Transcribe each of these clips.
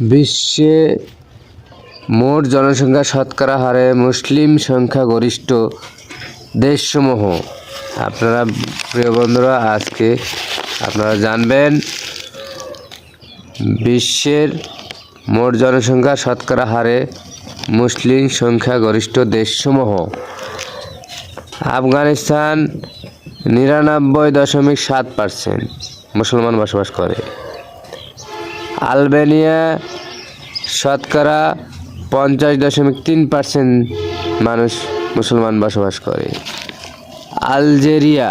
বিশ্বে মোট জনসংখ্যা শতকরা হারে মুসলিম সংখ্যাগরিষ্ঠ দেশসমূহ। আপনারা প্রিয় বন্ধুরা, আজকে আপনারা জানবেন, বিশ্বের মোট জনসংখ্যা শতকরা হারে মুসলিম সংখ্যাগরিষ্ঠ দেশসমূহ। আফগানিস্তান নিরানব্বই দশমিক সাত পার্সেন্ট মুসলমান বসবাস করে। আলবেনিয়া শতকরা পঞ্চাশ দশমিক তিন পার্সেন্ট মানুষ মুসলমান বসবাস করে। আলজেরিয়া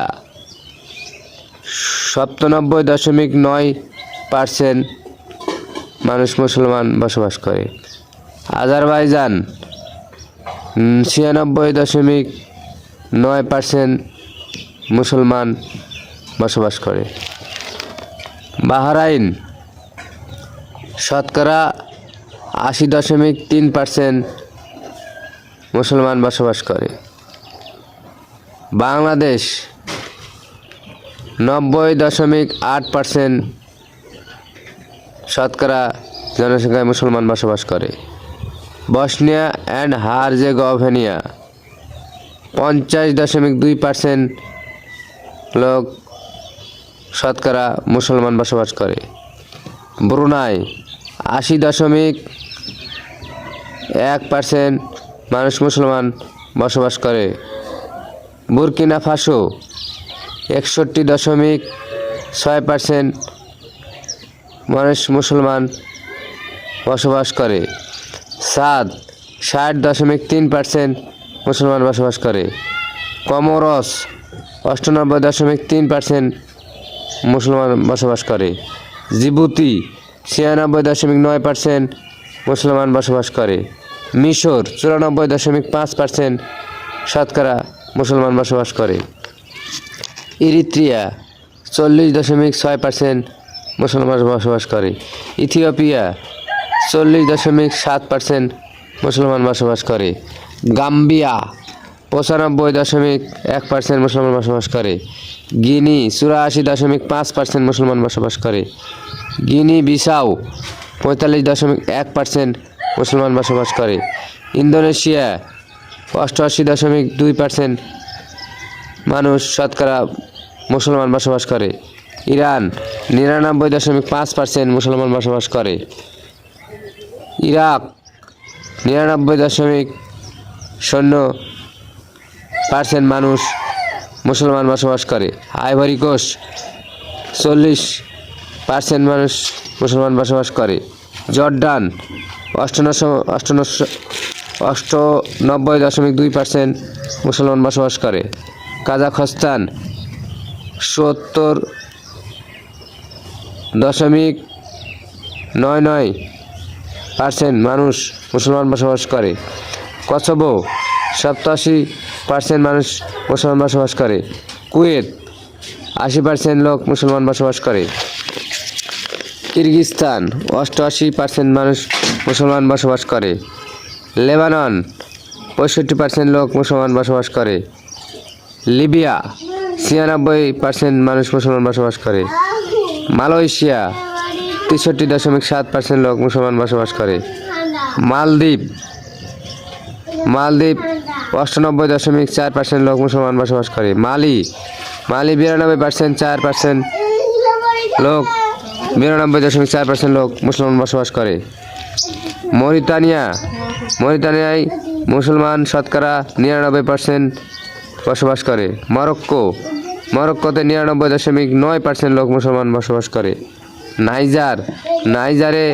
সপ্তানব্বই দশমিক নয় পার্সেন্ট মানুষ মুসলমান বসবাস করে। আজারবাইজান ছিয়ানব্বই দশমিক নয় পার্সেন্ট মুসলমান বসবাস করে। বাহরাইন শতকরা আশি দশমিক তিন পার্সেন্ট মুসলমান বসবাস করে। বাংলাদেশ নব্বই দশমিক আট পার্সেন্ট শতকরা জনসংখ্যায় মুসলমান বসবাস করে। বসনিয়া অ্যান্ড হারজেগোভিনা পঞ্চাশ দশমিক দুই পার্সেন্ট লোক শতকরা মুসলমান বসবাস করে। ব্রুনাই আশি দশমিক এক পার্সেন্ট মানুষ মুসলমান বসবাস করে। বুরকিনা ফাসো একষট্টি দশমিক ছয় পার্সেন্ট মানুষ মুসলমান বসবাস করে। সাদ ষাট দশমিক তিন পার্সেন্ট মুসলমান বসবাস করে। কমরস অষ্টানব্বই দশমিক তিন পার্সেন্ট মুসলমান বসবাস করে। জিবুতি ছিয়ানব্বই দশমিক নয় পার্সেন্ট মুসলমান বসবাস করে। মিশর চুরানব্বই দশমিক পাঁচ পার্সেন্ট শতকরা মুসলমান বসবাস করে। ইরিত্রিয়া চল্লিশ দশমিক ছয় পার্সেন্ট মুসলমান বসবাস করে। ইথিওপিয়া চল্লিশ দশমিক সাত পার্সেন্ট মুসলমান বসবাস করে। গাম্বিয়া পঁচানব্বই দশমিক এক পার্সেন্ট মুসলমান বসবাস করে। গিনি চুরাশি দশমিক পাঁচ পার্সেন্ট মুসলমান বসবাস করে। গিনি বিসাউ পঁয়তাল্লিশ দশমিক এক পার্সেন্ট মুসলমান বসবাস করে। ইন্দোনেশিয়া অষ্টআশি দশমিক দুই পার্সেন্ট মানুষ শতকরা মুসলমান বসবাস করে। ইরান নিরানব্বই দশমিক পাঁচ পার্সেন্ট মুসলমান বসবাস করে। ইরাক নিরানব্বই দশমিক শূন্য পার্সেন্ট মানুষ মুসলমান বসবাস করে। আইভরি কোস্ট চল্লিশ পার্সেন্ট মানুষ মুসলমান বসবাস করে। জর্ডান অষ্টানশো অষ্টানশো অষ্টানব্বই দশমিক দুই পার্সেন্ট মুসলমান বসবাস করে। কাজাখস্তান সত্তর দশমিক নয় নয় পার্সেন্ট মানুষ মুসলমান বসবাস করে। কসোভো সপ্তাশি পার্সেন্ট মানুষ মুসলমান বসবাস করে। কুয়েত, আশি পার্সেন্ট লোক মুসলমান বসবাস করে। কিরগিস্তান অষ্টআশি পার্সেন্ট মানুষ মুসলমান বসবাস করে। লেবানন, পঁয়ষট্টি পার্সেন্ট লোক মুসলমান বসবাস করে। লিবিয়া, ছিয়ানব্বই পার্সেন্ট মানুষ মুসলমান বসবাস করে। মালয়েশিয়া, তেষট্টি দশমিক সাত পার্সেন্ট লোক মুসলমান বসবাস করে। মালদ্বীপ মালদ্বীপ অষ্টানব্বই দশমিক চার পার্সেন্ট লোক মুসলমান বসবাস করে। মালি মালি বিরানব্বই পার্সেন্ট, চার পার্সেন্ট লোক বিরানব্বই দশমিক চার পার্সেন্ট লোক মুসলমান বসবাস করে। মরিতানিয়া, মরিতানিয়ায় মুসলমান শতকরা নিরানব্বই পার্সেন্ট বসবাস করে। মরক্কো, মরক্কোতে নিরানব্বই দশমিক নয় পার্সেন্ট লোক মুসলমান বসবাস করে। নাইজার, নাইজারে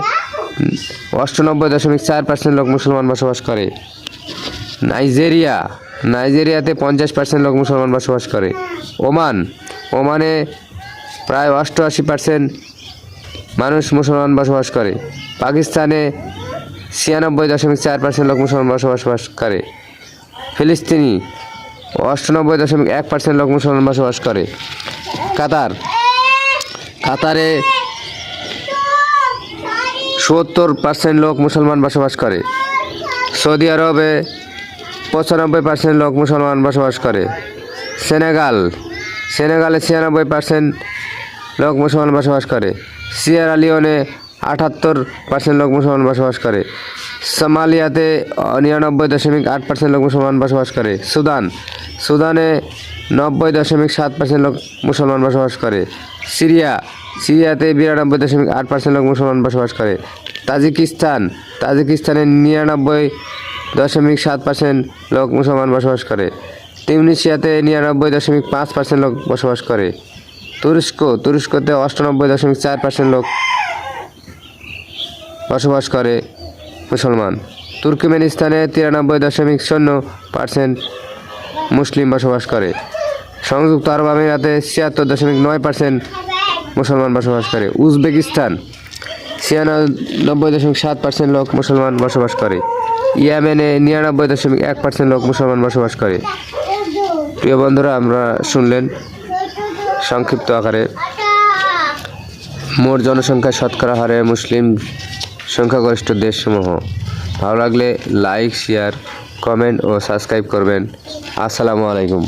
অষ্টানব্বই দশমিক চার পার্সেন্ট লোক মুসলমান বসবাস করে। নাইজেরিয়া। নাইজেরিয়াতে পঞ্চাশ পার্সেন্ট লোক মুসলমান বসবাস করে। ওমান। ওমানে প্রায় অষ্টআশি পার্সেন্ট মানুষ মুসলমান বসবাস করে। পাকিস্তানে ছিয়ানব্বই দশমিক চার পার্সেন্ট লোক মুসলমান বসবাস করে। ফিলিস্তিনি অষ্টানব্বই দশমিক এক পার্সেন্ট লোক মুসলমান বসবাস করে। কাতার। কাতারে সত্তর পার্সেন্ট লোক মুসলমান বসবাস করে। সৌদি আরবে পঁচানব্বই পার্সেন্ট লোক মুসলমান বসবাস করে। সেনেগাল, সেনেগালে ছিয়ানব্বই পার্সেন্ট লোক মুসলমান বসবাস করে। সিয়ারা লিওনে আটাত্তর পার্সেন্ট লোক মুসলমান বসবাস করে। সোমালিয়াতে নিরানব্বই দশমিক আট পার্সেন্ট লোক মুসলমান বসবাস করে। সুদান, সুদানে নব্বই দশমিক সাত পার্সেন্ট লোক মুসলমান বসবাস করে। সিরিয়া, সিরিয়াতে বিরানব্বই দশমিক আট পার্সেন্ট লোক মুসলমান বসবাস করে। তাজিকিস্তান, তাজিকিস্তানে নিরানব্বই দশমিক সাত পার্সেন্ট লোক মুসলমান বসবাস করে। তিউনিশিয়াতে নিরানব্বই দশমিক পাঁচ পার্সেন্ট লোক বসবাস করে। তুরস্ক, তুরস্কতে অষ্টানব্বই দশমিক চার পার্সেন্ট লোক বসবাস করে মুসলমান। তুর্কমেনিস্তানে তিরানব্বই দশমিক শূন্য পার্সেন্ট মুসলিম বসবাস করে। সংযুক্ত আরব আমিরাতে ছিয়াত্তর দশমিক নয় পার্সেন্ট মুসলমান বসবাস করে। উজবেকিস্তান ছিয়ানব্বই দশমিক সাত পার্সেন্ট লোক মুসলমান বসবাস করে। ইয়েমেনে নিরানব্বই দশমিক এক পার্সেন্ট লোক মুসলমান বসবাস করে। প্রিয় বন্ধুরা, আমরা শুনলেন সংক্ষিপ্ত আকারে। মোট জনসংখ্যার শতকরা হারে মুসলিম সংখ্যাগরিষ্ঠ দেশসমূহ। ভালো লাগলে লাইক, শেয়ার, কমেন্ট ও সাবস্ক্রাইব করবেন। আসসালামু আলাইকুম।